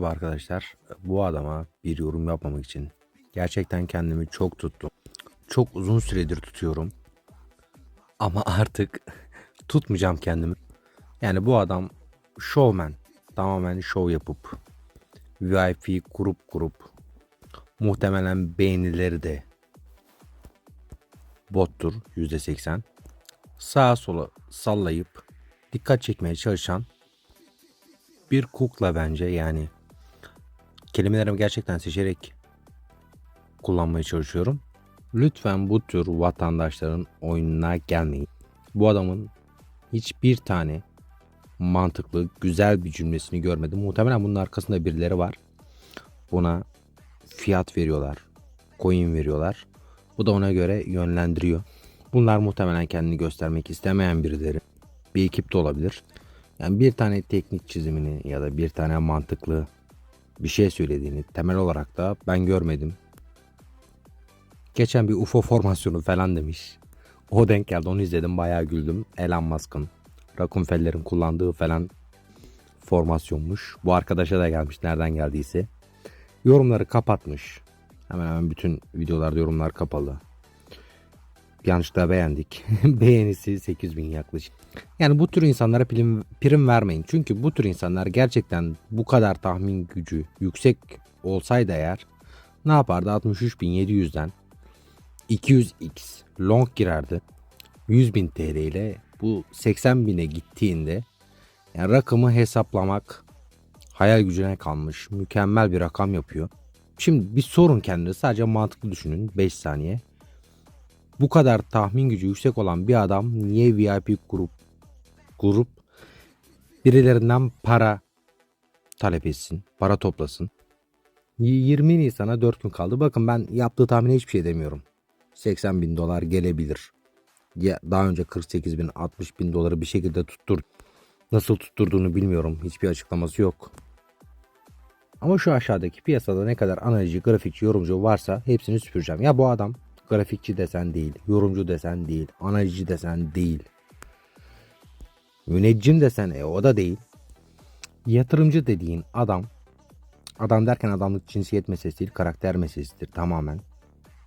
Merhaba arkadaşlar. Bu adama bir yorum yapmamak için gerçekten kendimi çok tuttum. Çok uzun süredir tutuyorum. Ama artık tutmayacağım kendimi. Yani bu adam showman. Tamamen show yapıp VIP kurup kurup muhtemelen beğenileri de bottur %80. Sağa sola sallayıp dikkat çekmeye çalışan bir kukla bence yani. Kelimelerimi gerçekten seçerek kullanmaya çalışıyorum. Lütfen bu tür vatandaşların oyununa gelmeyin. Bu adamın hiçbir tane mantıklı, güzel bir cümlesini görmedim. Muhtemelen bunun arkasında birileri var. Buna fiyat veriyorlar, coin veriyorlar. Bu da ona göre yönlendiriyor. Bunlar muhtemelen kendini göstermek istemeyen birileri. Bir ekip de olabilir. Yani bir tane teknik çizimini ya da bir tane mantıklı bir şey söylediğini temel olarak da ben görmedim. Geçen bir UFO formasyonu falan demiş. O denk geldi onu izledim bayağı güldüm. Elon Musk'ın, Rockefeller'in kullandığı falan formasyonmuş. Bu arkadaşa da gelmiş nereden geldiyse. Yorumları kapatmış. Hemen hemen bütün videolarda yorumlar kapalı. Yanlışlıkla beğendik. Beğenisi 8000 yaklaşık. Yani bu tür insanlara prim, prim vermeyin. Çünkü bu tür insanlar gerçekten bu kadar tahmin gücü yüksek olsaydı eğer ne yapardı? 63.700'den 200x long girerdi. 100.000 TL ile bu 80.000'e gittiğinde yani rakamı hesaplamak hayal gücüne kalmış. Mükemmel bir rakam yapıyor. Şimdi bir sorun kendinize sadece mantıklı düşünün 5 saniye. Bu kadar tahmin gücü yüksek olan bir adam niye VIP grup grup birilerinden para talep etsin, para toplasın. Y- 20 Nisan'a 4 gün kaldı. Bakın ben yaptığı tahmine hiçbir şey demiyorum. 80 bin dolar gelebilir. Ya daha önce 48 bin 60 bin doları bir şekilde tuttur. Nasıl tutturduğunu bilmiyorum. Hiçbir açıklaması yok. Ama şu aşağıdaki piyasada ne kadar analizi, grafikçi, yorumcu varsa hepsini süpüreceğim. Ya bu adam grafikçi desen değil, yorumcu desen değil, analizci desen değil. Müneccim desen e, o da değil. Yatırımcı dediğin adam, adam derken adamlık cinsiyet meselesi değil, karakter meselesidir tamamen.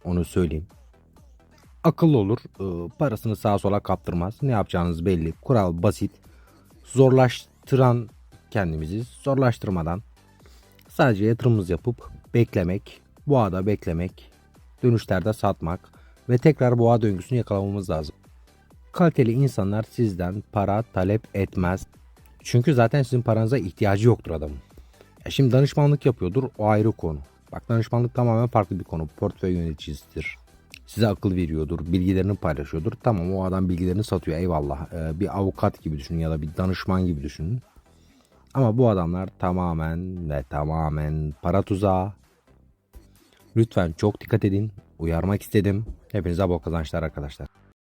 Onu söyleyeyim. Akıllı olur, e, parasını sağa sola kaptırmaz. Ne yapacağınız belli, kural basit. Zorlaştıran kendimizi, zorlaştırmadan sadece yatırımımız yapıp beklemek, boğada beklemek, dönüşlerde satmak ve tekrar boğa döngüsünü yakalamamız lazım. Kaliteli insanlar sizden para talep etmez. Çünkü zaten sizin paranıza ihtiyacı yoktur adamın. Ya şimdi danışmanlık yapıyordur o ayrı konu. Bak danışmanlık tamamen farklı bir konu. Portföy yöneticisidir. Size akıl veriyordur, bilgilerini paylaşıyordur. Tamam o adam bilgilerini satıyor eyvallah. Ee, bir avukat gibi düşünün ya da bir danışman gibi düşünün. Ama bu adamlar tamamen ve tamamen para tuzağı. Lütfen çok dikkat edin. Uyarmak istedim. Hepinize bol kazançlar arkadaşlar.